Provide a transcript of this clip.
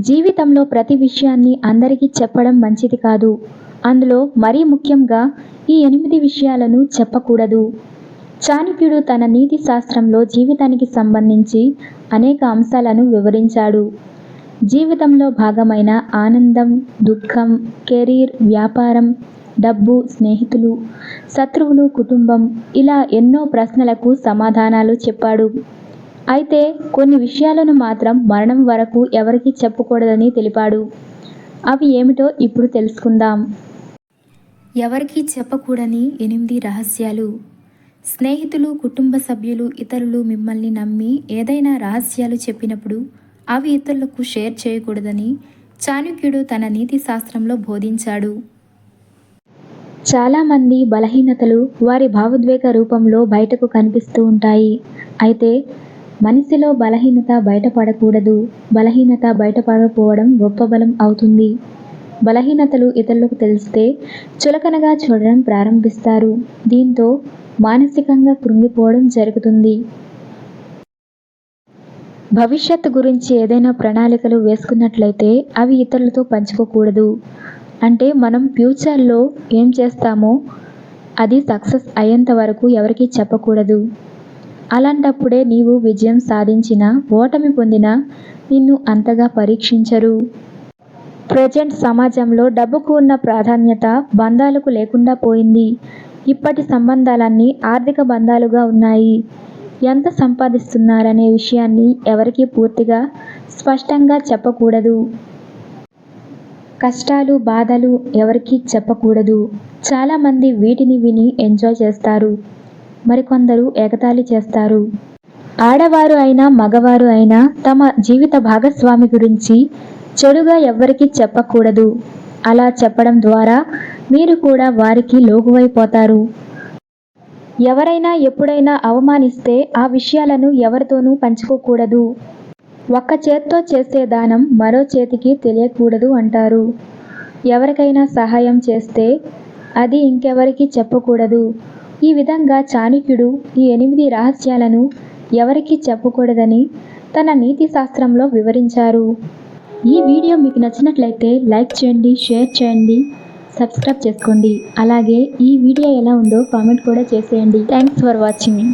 జీవితంలో ప్రతి విషయాన్ని అందరికీ చెప్పడం మంచిది కాదు. అందులో మరీ ముఖ్యంగా ఈ ఎనిమిది విషయాలను చెప్పకూడదు. చాణిక్యుడు తన నీతి శాస్త్రంలో జీవితానికి సంబంధించి అనేక అంశాలను వివరించాడు. జీవితంలో భాగమైన ఆనందం దుఃఖం కెరీర్ వ్యాపారం డబ్బు స్నేహితులు శత్రువులు కుటుంబం ఇలా ఎన్నో ప్రశ్నలకు సమాధానాలు చెప్పాడు. అయితే కొన్ని విషయాలను మాత్రం మరణం వరకు ఎవరికీ చెప్పకూడదని తెలిపాడు. అవి ఏమిటో ఇప్పుడు తెలుసుకుందాం. ఎవరికీ చెప్పకూడని ఎనిమిది రహస్యాలు. స్నేహితులు కుటుంబ సభ్యులు ఇతరులు మిమ్మల్ని నమ్మి ఏదైనా రహస్యాలు చెప్పినప్పుడు అవి ఇతరులకు షేర్ చేయకూడదని చాణక్యుడు తన నీతి శాస్త్రంలో బోధించాడు. చాలామంది బలహీనతలు వారి భావోద్వేగ రూపంలో బయటకు కనిపిస్తూ ఉంటాయి. అయితే మనిషిలో బలహీనత బయటపడకూడదు. బలహీనత బయటపడకపోవడం గొప్ప బలం అవుతుంది. బలహీనతలు ఇతరులకు తెలిస్తే చులకనగా చూడడం ప్రారంభిస్తారు. దీంతో మానసికంగా కృంగిపోవడం జరుగుతుంది. భవిష్యత్తు గురించి ఏదైనా ప్రణాళికలు వేసుకున్నట్లయితే అవి ఇతరులతో పంచుకోకూడదు. అంటే మనం ఫ్యూచర్లో ఏం చేస్తామో అది సక్సెస్ అయ్యేంత వరకు ఎవరికీ చెప్పకూడదు. అలాంటప్పుడే నీవు విజయం సాధించిన ఓటమి పొందిన నిన్ను అంతగా పరీక్షించరు. ప్రజెంట్ సమాజంలో డబ్బుకు ఉన్న ప్రాధాన్యత బంధాలకు లేకుండా పోయింది. ఇప్పటి సంబంధాలన్నీ ఆర్థిక బంధాలుగా ఉన్నాయి. ఎంత సంపాదిస్తున్నారనే విషయాన్ని ఎవరికీ పూర్తిగా స్పష్టంగా చెప్పకూడదు. కష్టాలు బాధలు ఎవరికీ చెప్పకూడదు. చాలామంది వీటిని విని ఎంజాయ్ చేస్తారు. మరికొందరు ఎగతాళి చేస్తారు. ఆడవారు అయినా మగవారు అయినా తమ జీవిత భాగస్వామి గురించి చెడుగా ఎవ్వరికీ చెప్పకూడదు. అలా చెప్పడం ద్వారా మీరు కూడా వారికి లోగువైపోతారు. ఎవరైనా ఎప్పుడైనా అవమానిస్తే ఆ విషయాలను ఎవరితోనూ పంచుకోకూడదు. ఒక్క చేత్తో చేసే దానం మరో చేతికి తెలియకూడదు అంటారు. ఎవరికైనా సహాయం చేస్తే అది ఇంకెవరికి చెప్పకూడదు. ఈ విధంగా చాణుక్యుడు ఈ ఎనిమిది రహస్యాలను ఎవరికీ చెప్పకూడదని తన నీతి శాస్త్రంలో వివరించారు. ఈ వీడియో మీకు నచ్చినట్లయితే లైక్ చేయండి షేర్ చేయండి సబ్స్క్రైబ్ చేసుకోండి. అలాగే ఈ వీడియో ఎలా ఉందో కామెంట్ కూడా చేసేయండి. Thanks for watching.